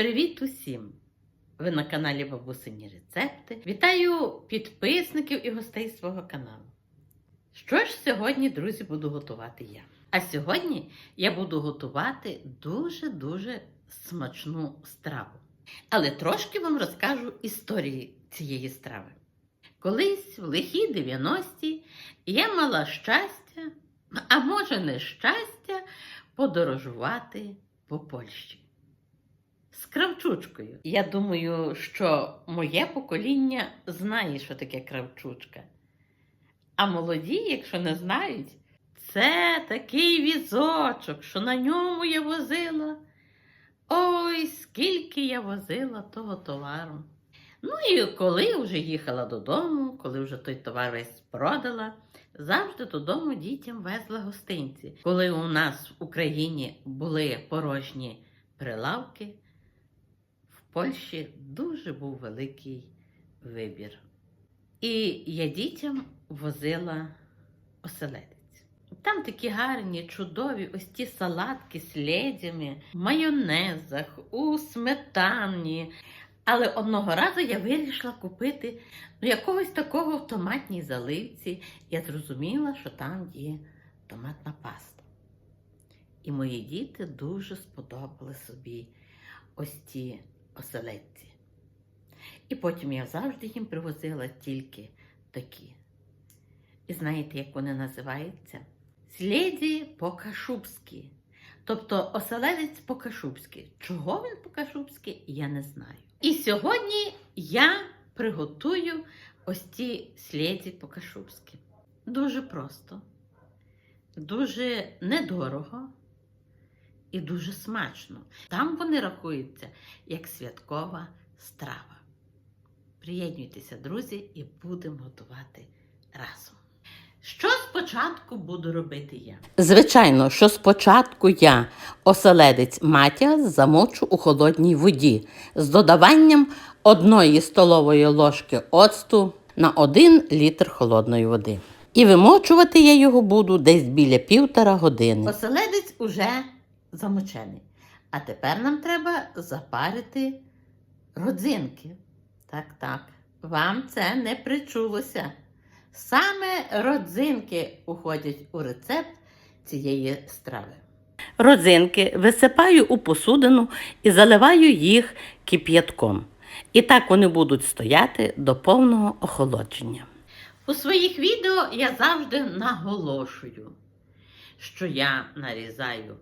Привіт усім! Ви на каналі Бабусині Рецепти. Вітаю підписників і гостей свого каналу. Що ж сьогодні, друзі, буду готувати я? А сьогодні я буду готувати дуже-дуже смачну страву. Але трошки вам розкажу історії цієї страви. Колись в лихі 90-ті я мала щастя, а може не щастя, подорожувати по Польщі з кравчучкою. Я думаю, що моє покоління знає, що таке кравчучка. А молоді, якщо не знають, це такий візочок, що на ньому я возила. Ой, скільки я возила того товару. Ну і коли вже їхала додому, коли вже той товар весь продала, завжди додому дітям везла гостинці. Коли у нас в Україні були порожні прилавки, Польщі дуже був великий вибір. І я дітям возила оселедець. Там такі гарні, чудові ось ті салатки з ледями, в майонезах, у сметані. Але одного разу я вирішила купити ну, якогось такого в томатній заливці. Я зрозуміла, що там є томатна паста. І мої діти дуже сподобали собі ось ті оселедці. І потім я завжди їм привозила тільки такі. І знаєте, як вони називаються? Сліді по-кашубськи. Тобто оселедець по-кашубськи. Чого він по-кашубськи, я не знаю. І сьогодні я приготую ось ці сліді по-кашубськи. Дуже просто, дуже недорого і дуже смачно. Там вони рахуються як святкова страва. Приєднуйтеся, друзі, і будемо готувати разом. Що спочатку буду робити я? Звичайно, що спочатку я оселедець матіас замочу у холодній воді з додаванням одної столової ложки оцту на 1 літр холодної води. І вимочувати я його буду десь біля півтора години. Оселедець уже замочений. А тепер нам треба запарити родзинки. Так, так, вам це не причулося. Саме родзинки уходять у рецепт цієї страви. Родзинки висипаю у посудину і заливаю їх кип'ятком. І так вони будуть стояти до повного охолодження. У своїх відео я завжди наголошую, що я нарізаю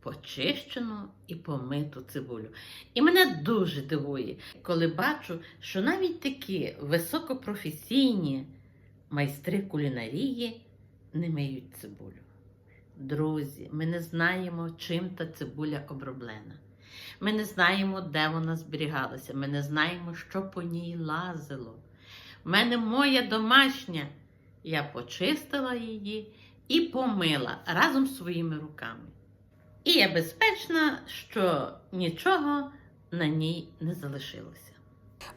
почищену і помиту цибулю. І мене дуже дивує, коли бачу, що навіть такі високопрофесійні майстри кулінарії не миють цибулю. Друзі, ми не знаємо, чим та цибуля оброблена. Ми не знаємо, де вона зберігалася. Ми не знаємо, що по ній лазило. У мене моя домашня. Я почистила її і помила разом з своїми руками. І я безпечна, що нічого на ній не залишилося.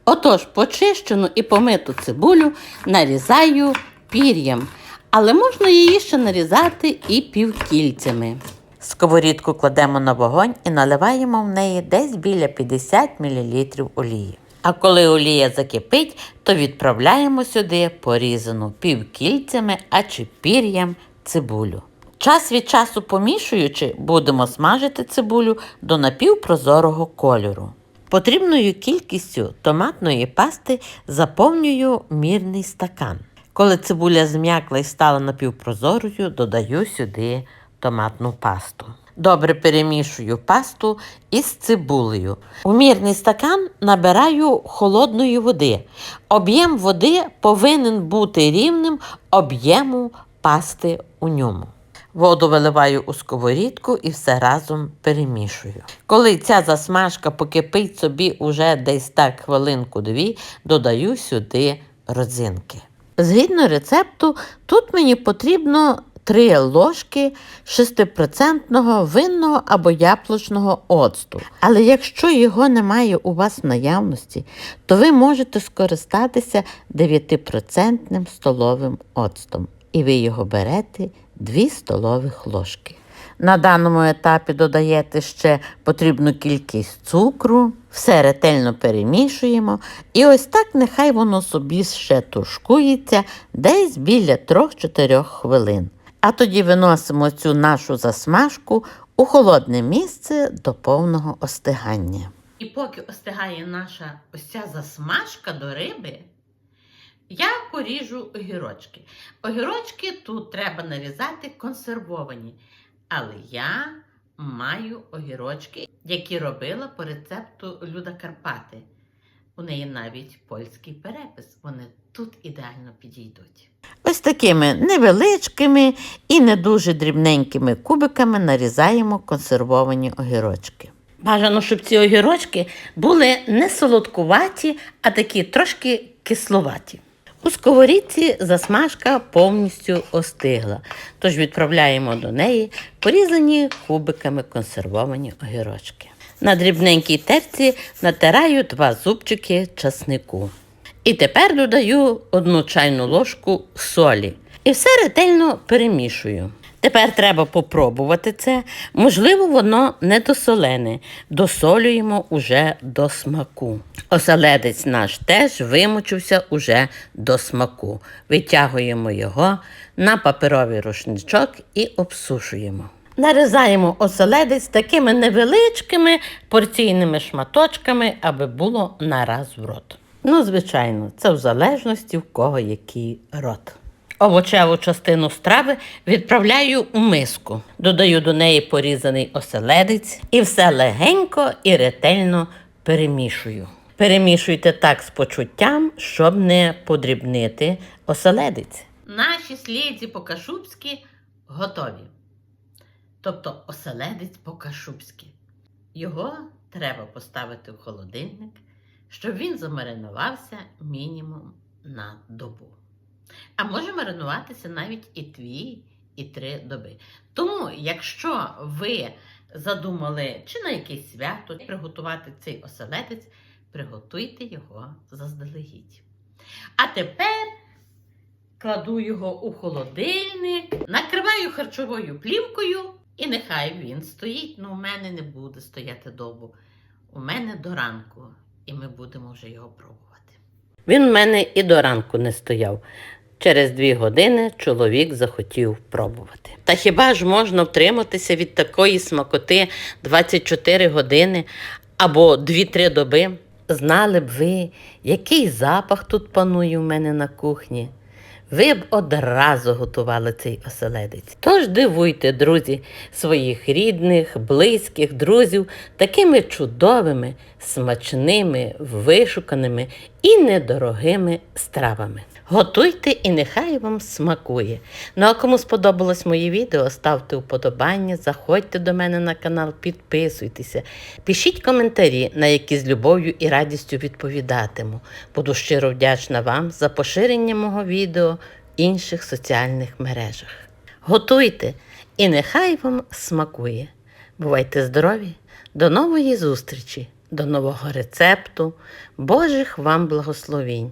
Отож, почищену і помиту цибулю нарізаю пір'ям, але можна її ще нарізати і півкільцями. Сковорідку кладемо на вогонь і наливаємо в неї десь біля 50 мл олії. А коли олія закипить, то відправляємо сюди порізану півкільцями, а чи пір'ям цибулю. Час від часу помішуючи, будемо смажити цибулю до напівпрозорого кольору. Потрібною кількістю томатної пасти заповнюю мірний стакан. Коли цибуля зм'якла і стала напівпрозорою, додаю сюди томатну пасту. Добре перемішую пасту із цибулею. У мірний стакан набираю холодної води. Об'єм води повинен бути рівним об'єму пасти у ньому. Воду виливаю у сковорідку і все разом перемішую. Коли ця засмажка покипить собі уже десь так хвилинку-дві, додаю сюди родзинки. Згідно рецепту, тут мені потрібно 3 ложки 6% винного або яблучного оцту. Але якщо його немає у вас в наявності, то ви можете скористатися 9% столовим оцтом. І ви його берете 2 столових ложки. На даному етапі додаєте ще потрібну кількість цукру, все ретельно перемішуємо. І ось так нехай воно собі ще тушкується десь біля 3-4 хвилин. А тоді виносимо цю нашу засмажку у холодне місце до повного остигання. І поки остигає наша ось ця засмажка до риби, я поріжу огірочки. Огірочки тут треба нарізати консервовані. Але я маю огірочки, які робила по рецепту Люда Карпати. У неї навіть польський перепис. Вони тут ідеально підійдуть. Ось такими невеличкими і не дуже дрібненькими кубиками нарізаємо консервовані огірочки. Бажано, щоб ці огірочки були не солодкуваті, а такі трошки кисловаті. У сковорідці засмажка повністю остигла, тож відправляємо до неї порізані кубиками консервовані огірочки. На дрібненькій терці натираю два зубчики часнику. І тепер додаю одну чайну ложку солі. І все ретельно перемішую. Тепер треба попробувати це. Можливо, воно не досолене. Досолюємо уже до смаку. Оселедець наш теж вимочився уже до смаку. Витягуємо його на паперовий рушничок і обсушуємо. Нарізаємо оселедець такими невеличкими порційними шматочками, аби було нараз в рот. Ну, звичайно, це в залежності в кого який рот. Овочеву частину страви відправляю у миску. Додаю до неї порізаний оселедець і все легенько і ретельно перемішую. Перемішуйте так з почуттям, щоб не подрібнити оселедець. Наші слідці по-кашубськи готові. Тобто оселедець по-кашубськи. Його треба поставити в холодильник, щоб він замаринувався мінімум на добу. А може маринуватися навіть і дві, і три доби. Тому, якщо ви задумали чи на якесь свято приготувати цей оселедець, приготуйте його заздалегідь. А тепер кладу його у холодильник, накриваю харчовою плівкою, і нехай він стоїть. Ну, у мене не буде стояти довго. У мене до ранку, і ми будемо вже його пробувати. Він в мене і до ранку не стояв. Через дві години чоловік захотів пробувати. Та хіба ж можна втриматися від такої смакоти 24 години або 2-3 доби? Знали б ви, який запах тут панує в мене на кухні. Ви б одразу готували цей оселедець. Тож дивуйте, друзі, своїх рідних, близьких, друзів такими чудовими, смачними, вишуканими і недорогими стравами. Готуйте і нехай вам смакує. Ну а кому сподобалось моє відео, ставте вподобання, заходьте до мене на канал, підписуйтеся, пишіть коментарі, на які з любов'ю і радістю відповідатиму. Буду щиро вдячна вам за поширення мого відео в інших соціальних мережах. Готуйте і нехай вам смакує. Бувайте здорові! До нової зустрічі, до нового рецепту, Божих вам благословінь